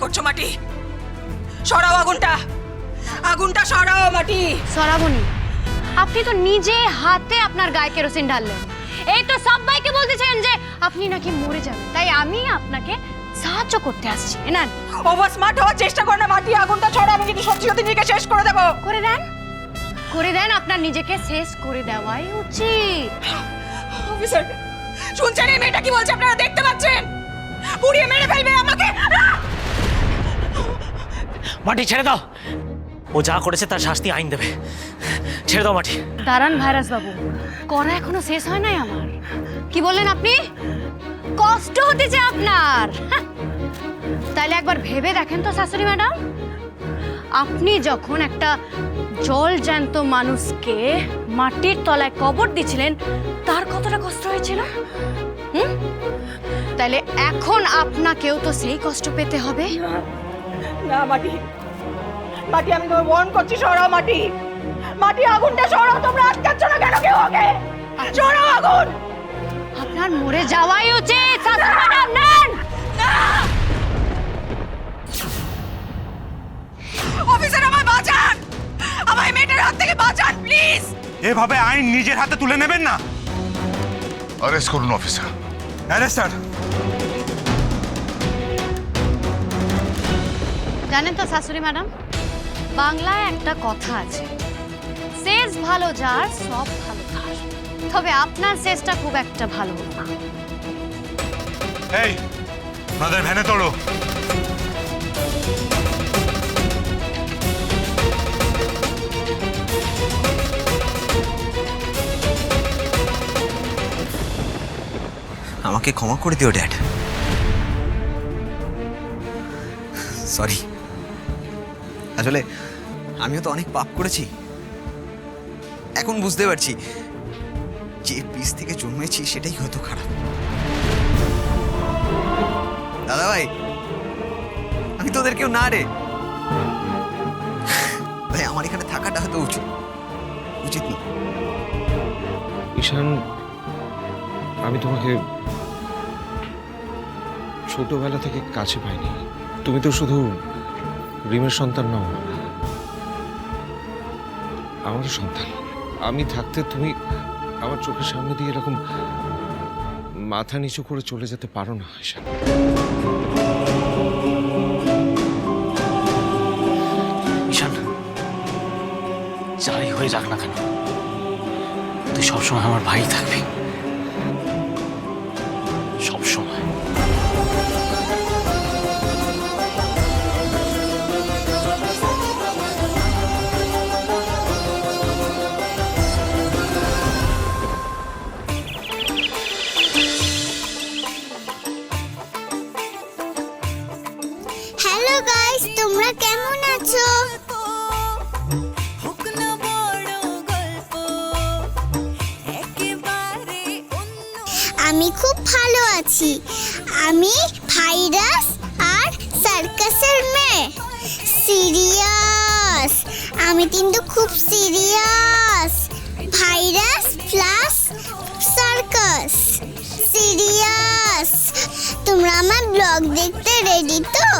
করছ মাটি? সরাও আগুনটা। আগুনটা সরাও মাটি। সরাবনি। আপনি তো নিজে হাতে আপনার গায়ে কেরোসিন ঢাললেন। এই তো সবাইকে বলতেছেন যে আপনি নাকি মরে যাবেন। তাই আমি আপনাকে সাহায্য করতে আসছি। না ওভার স্মার্ট হওয়ার চেষ্টা করো না মাটি আগুনটা ছড়া আমি কিন্তু সত্যি সত্যি নিজেকে শেষ করে দেবো। করে দেন। করে দেন আপনার নিজেকে শেষ করে দেওয়াই উচিত। অফিসার শুনছেন এই মেয়েটা কি বলছে আপনারা দেখতে পাচ্ছেন? পুড়িয়ে মেরে ফেলবে আমাকে! মাটি ছেড়ে দাও। ও যা করেছে তার শাস্তি আইন দেবে। ছেড়ে দাও মাটি। দাঁড়ান ভাইরাস বাবু, করা এখনও শেষ হয় নাই আমার। কি বললেন আপনি? কষ্ট হতেছে আপনার। তাহলে একবার ভেবে দেখেন তো শাশুড়ি ম্যাডাম। আপনি যখন একটা জল জ্যান্ত মানুষকে মাটির তলায় কবর দিছিলেন, তার কতটা কষ্ট হয়েছিল? হুম? তাহলে এখন আপনাকেও তো সেই কষ্ট পেতে হবে। না মাটি। মাটি আমি তোমায় ওয়ার্ন করছি সরাও মাটি। মাটি আগুনটা সরাও তোমরা আটকাচ্ছ না কেন কেউ ওকে? সরাও আগুন! আপনার মরে যাওয়াই উচিত শাশুড়ি ম্যাডাম নেন অফিসার আমায় বাঁচান! আমায় মেয়েটার হাত থেকে বাঁচান প্লিজ! এভাবে আইন নিজের হাতে তুলে নেবেন না? অ্যারেস্ট করুন অফিসার। Arrest sir. জানেন তো শাশুড়ি ম্যাডাম? বাংলায় একটা কথা আছে। শেষ ভালো যার, সব ভালো তবে আপনার শেষটা খুব একটা ভালো না। এই আমাকে ক্ষমা করে দিও, ড্যাড। সরি। আসলে আমিও তো অনেক পাপ করেছি। এখন বুঝতে পারছি যে পিস থেকে জন্মেছি সেটাই হয়তো খারাপ। দাদা ভাই আমি তোদের কেউ না রে। ভাই, আমার এখানে থাকাটা হয়তো উচিত। উচিত না। ঈশান, আমি তোমাকে ছোটবেলা থেকে কাছে পাইনি। তুমি তো শুধু রিমের সন্তান নও। আমারও সন্তান। আমি থাকতে তুমি আমার চোখের সামনে দিয়ে এরকম মাথা নিচু করে চলে যেতে পারো না ঈশান, যাই হয়ে যাক না কেন, তুই সবসময় আমার ভাই থাকবি। তোমরা কেমন আছো? আমি খুব ভালো আছি। আমি ভাইরাস আর সার্কাসের মেয়ে। সিরিয়াস। আমি কিন্তু খুব serious. Virus plus circus. Serious. তোমরা আমার ব্লগ দেখতে রেডি তো?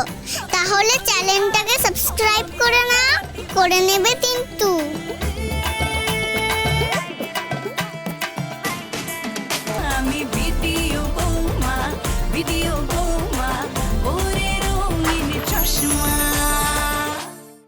তাহলে চ্যানেলটাকে সাবস্ক্রাইব করে না করে নেবে কিন্তু। আমি ভিডিও বৌমা ভিডিও